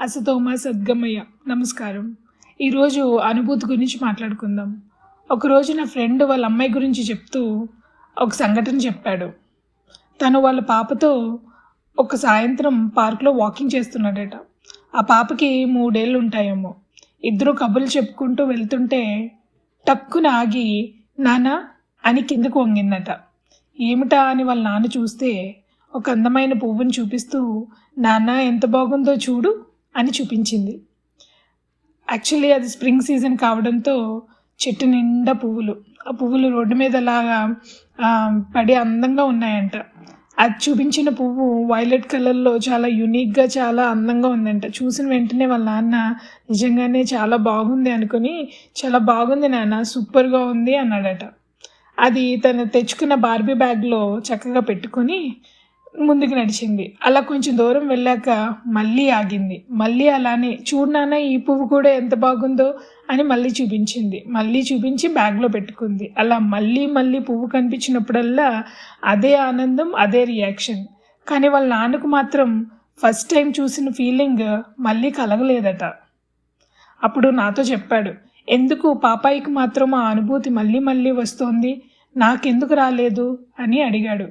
అసతోమ సద్గమయ్య. నమస్కారం. ఈరోజు అనుభూతి గురించి మాట్లాడుకుందాం. ఒకరోజు నా ఫ్రెండ్ వాళ్ళ అమ్మాయి గురించి చెప్తూ ఒక సంఘటన చెప్పాడు. తను వాళ్ళ పాపతో ఒక సాయంత్రం పార్క్లో వాకింగ్ చేస్తున్నాడట. ఆ పాపకి మూడేళ్ళు ఉంటాయేమో ఇద్దరు కబుర్లు చెప్పుకుంటూ వెళ్తుంటే టక్కున ఆగి నాన్న అని కిందకు వంగిందట. ఏమిటా అని వాళ్ళ నాన్న చూస్తే ఒక అందమైన పువ్వుని చూపిస్తూ నాన్న ఎంత బాగుందో చూడు అని చూపించింది. యాక్చువల్లీ అది స్ప్రింగ్ సీజన్ కావడంతో చెట్టు నిండా పువ్వులు. ఆ పువ్వులు రోడ్డు మీద లాగా పడి అందంగా ఉన్నాయంట. అది చూపించిన పువ్వు వైలెట్ కలర్లో చాలా యునిక్గా చాలా అందంగా ఉందంట. చూసిన వెంటనే వాళ్ళ నాన్న నిజంగానే చాలా బాగుంది అనుకుని చాలా బాగుంది నాన్న సూపర్గా ఉంది అన్నాడట. అది తను తెచ్చుకున్న బార్బీ బ్యాగ్లో చక్కగా పెట్టుకొని ముందుకు నడిచింది. అలా కొంచెం దూరం వెళ్ళాక మళ్ళీ ఆగింది. మళ్ళీ అలానే చూడు నాన్న ఈ పువ్వు కూడా ఎంత బాగుందో అని మళ్ళీ చూపించింది. మళ్ళీ చూపించి బ్యాగ్లో పెట్టుకుంది. అలా మళ్ళీ మళ్ళీ పువ్వు కనిపించినప్పుడల్లా అదే ఆనందం అదే రియాక్షన్. కానీ వాళ్ళ నాన్నకు మాత్రం ఫస్ట్ టైం చూసిన ఫీలింగ్ మళ్ళీ కలగలేదట. అప్పుడు నాతో చెప్పాడు ఎందుకు పాపాయికి మాత్రం ఆ అనుభూతి మళ్ళీ మళ్ళీ వస్తోంది? నాకెందుకు రాలేదు? అని అడిగాడు.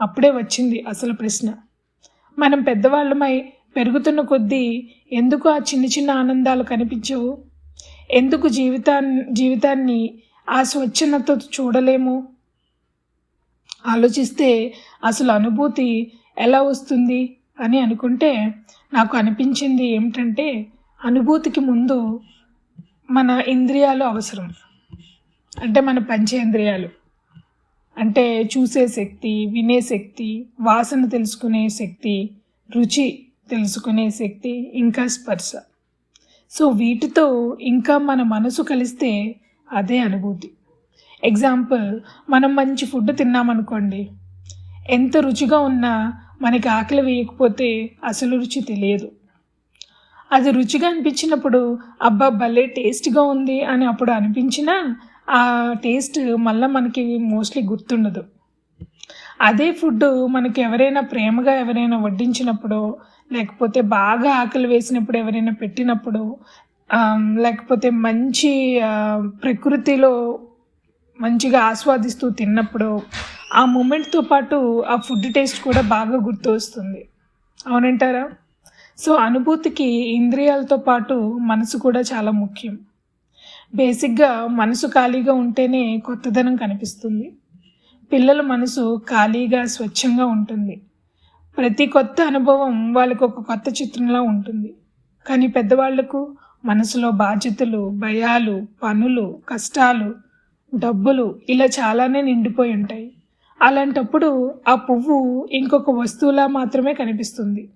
అప్పుడే వచ్చింది అసలు ప్రశ్న. మనం పెద్దవాళ్ళమై పెరుగుతున్న కొద్దీ ఎందుకు ఆ చిన్న చిన్న ఆనందాలు కనిపించవు? ఎందుకు జీవితా జీవితాన్ని ఆ స్వచ్ఛనతో చూడలేము? ఆలోచిస్తే అసలు అనుభూతి ఎలా వస్తుంది అని అనుకుంటే నాకు అనిపించింది ఏమిటంటే అనుభూతికి ముందు మన ఇంద్రియాలు అవసరం. అంటే మన పంచేంద్రియాలు అంటే చూసే శక్తి వినే శక్తి వాసన తెలుసుకునే శక్తి రుచి తెలుసుకునే శక్తి ఇంకా స్పర్శ. సో వీటితో ఇంకా మన మనసు కలిస్తే అదే అనుభూతి. ఎగ్జాంపుల్ మనం మంచి ఫుడ్ తిన్నామనుకోండి ఎంత రుచిగా ఉన్నా మనకి ఆకలి వేయకపోతే అసలు రుచి తెలియదు. అది రుచిగా అనిపించినప్పుడు అబ్బా భలే టేస్ట్గా ఉంది అని అప్పుడు అనిపించినా ఆ టేస్ట్ మళ్ళీ మనకి మోస్ట్లీ గుర్తుండదు. అదే ఫుడ్ మనకి ఎవరైనా ప్రేమగా ఎవరైనా వడ్డించినప్పుడు లేకపోతే బాగా ఆకలి వేసినప్పుడు ఎవరైనా పెట్టినప్పుడు లేకపోతే మంచి ప్రకృతిలో మంచిగా ఆస్వాదిస్తూ తిన్నప్పుడు ఆ మూమెంట్తో పాటు ఆ ఫుడ్ టేస్ట్ కూడా బాగా గుర్తు వస్తుంది. అవునంటారా? సో అనుభూతికి ఇంద్రియాలతో పాటు మనసు కూడా చాలా ముఖ్యం. బేసిక్గా మనసు ఖాళీగా ఉంటేనే కొత్తదనం కనిపిస్తుంది. పిల్లల మనసు ఖాళీగా స్వచ్ఛంగా ఉంటుంది. ప్రతి కొత్త అనుభవం వాళ్ళకు ఒక కొత్త చిత్రంలా ఉంటుంది. కానీ పెద్దవాళ్ళకు మనసులో బాధ్యతలు భయాలు పనులు కష్టాలు డబ్బులు ఇలా చాలానే నిండిపోయి ఉంటాయి. అలాంటప్పుడు ఆ పువ్వు ఇంకొక వస్తువులా మాత్రమే కనిపిస్తుంది.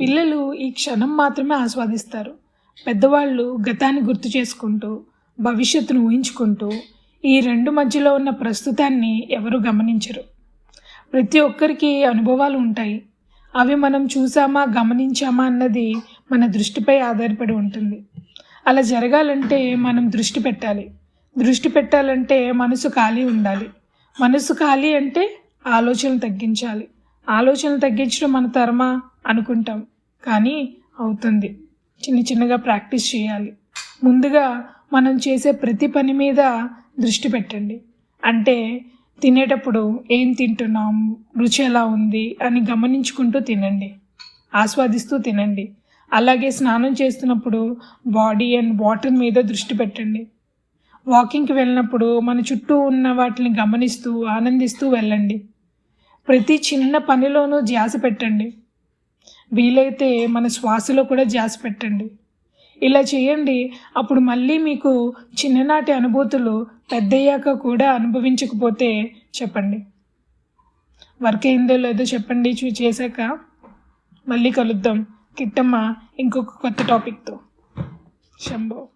పిల్లలు ఈ క్షణం మాత్రమే ఆస్వాదిస్తారు. పెద్దవాళ్ళు గతాన్ని గుర్తు చేసుకుంటూ భవిష్యత్తును ఊహించుకుంటూ ఈ రెండు మధ్యలో ఉన్న ప్రస్తుతాన్ని ఎవరు గమనించరు. ప్రతి ఒక్కరికి అనుభవాలు ఉంటాయి. అవి మనం చూసామా గమనించామా అన్నది మన దృష్టిపై ఆధారపడి ఉంటుంది. అలా జరగాలంటే మనం దృష్టి పెట్టాలి. దృష్టి పెట్టాలంటే మనసు ఖాళీ ఉండాలి. మనసు ఖాళీ అంటే ఆలోచనలు తగ్గించాలి. ఆలోచనలు తగ్గించడం మన తరమా అనుకుంటాం. కానీ అవుతుంది. చిన్న చిన్నగా ప్రాక్టీస్ చేయాలి. ముందుగా మనం చేసే ప్రతి పని మీద దృష్టి పెట్టండి. అంటే తినేటప్పుడు ఏం తింటున్నాం రుచి ఎలా ఉంది అని గమనించుకుంటూ తినండి. ఆస్వాదిస్తూ తినండి. అలాగే స్నానం చేస్తున్నప్పుడు బాడీ అండ్ వాటర్ మీద దృష్టి పెట్టండి. వాకింగ్కి వెళ్ళినప్పుడు మన చుట్టూ ఉన్న వాటిని గమనిస్తూ ఆనందిస్తూ వెళ్ళండి. ప్రతి చిన్న పనిలోనూ ధ్యాస పెట్టండి. వీలైతే మన శ్వాసలో కూడా జాస్ పెట్టండి. ఇలా చేయండి. అప్పుడు మళ్ళీ మీకు చిన్ననాటి అనుభూతులు పెద్దయ్యాక కూడా అనుభవించకపోతే చెప్పండి. వర్క్ అయిందో లేదో చెప్పండి చూ చేశాక మళ్ళీ కలుద్దాం. కిట్టమ్మ ఇంకొక కొత్త టాపిక్తో. శంభో.